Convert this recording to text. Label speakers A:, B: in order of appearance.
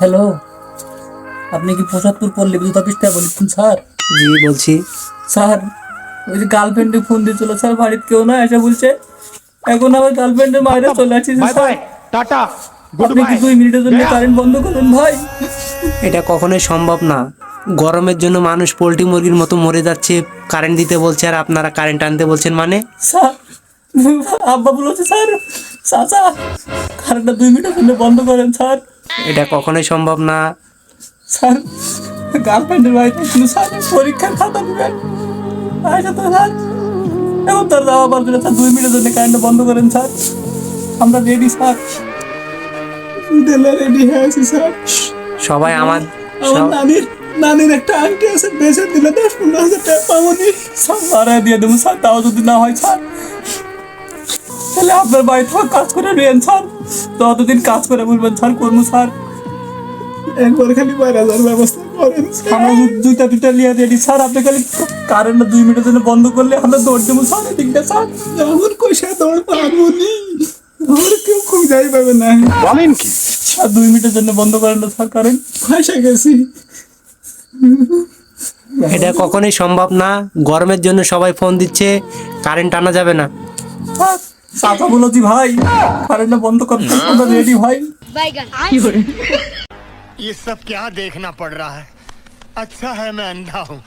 A: Hello আপনি কি প্রসাদপুর পল্লী বিদ্যুৎ অফিস থেকে বলছেন স্যার?
B: জি বলছি।
A: স্যার ওই যে গার্লফ্রেন্ডে ফোন দিয়েছিল স্যার বাড়িতে কেউ না এসে বলছে এখন আবার গার্লফ্রেন্ডের মায়ের চলে আসছি স্যার।
C: টাটা
A: আপনি কি দুই মিনিটের জন্য কারেন্ট বন্ধ করুন ভাই?
B: এটা কখনোই সম্ভব না। গরমের জন্য মানুষ পোলট্রি মুরগির মতো মরে যাচ্ছে কারেন্ট দিতে বলছে আর আপনারা কারেন্ট আনতে বলছেন মানে?
A: স্যার আব্বা বলেছে স্যার চাচা কারেন্টটা দুই মিনিটের জন্য বন্ধ করেন স্যার।
B: এটা কখনোই সম্ভব না।
A: স্যার গার্লফ্রেন্ডের বাড়িতে কিন্তু স্যার পরীক্ষার খাতা দিবেন? আচ্ছা তো স্যার এখন তার যাওয়া পারবে না স্যার দুই মিনিটের জন্য কারেন্টটা বন্ধ করেন স্যার। আমরা রেডি স্যার। রেডি হয়ে আছি স্যার।
B: সবাই আমার
A: নানির নানির একটা আংটি আছে বেঁচে দিলে দশ পনেরো হাজার টাকা পাবো নি। স্যার দিয়ে দেবো স্যার তাও যদি না হয় স্যার। তাহলে আপনার বাড়ি থেকে কাজ করে নেন স্যার। ততদিন কাজ করে বলবেন স্যার করব স্যার। একবার খালি বাইরে যাওয়ার ব্যবস্থা করেন আমরা জু- জুতা টুতা রেডি স্যার। আপনি খালি কারেন্টটা দুই মিনিটের জন্য বন্ধ করলে আমরা দৌড় দেবো স্যার এদিকটা স্যার। আমার কইসা দৌড় পারব নি? আমার কেউ খুঁজাই পাবে না।
C: বলেন কি?
A: আর দুই মিনিটের জন্য বন্ধ করেন না স্যার কারেন্ট। ফাঁসে গেছি?
B: এটা কখনোই সম্ভব না। গরমের জন্য সবাই ফোন দিচ্ছে কারেন্ট আনা যাবে না।
A: চাচা বলেছি ভাই কারেন্টটা বন্ধ করতে আমরা রেডি ভাই
D: बैगन
E: ये सब क्या देखना पड़ रहा है अच्छा है मैं अंधा हूँ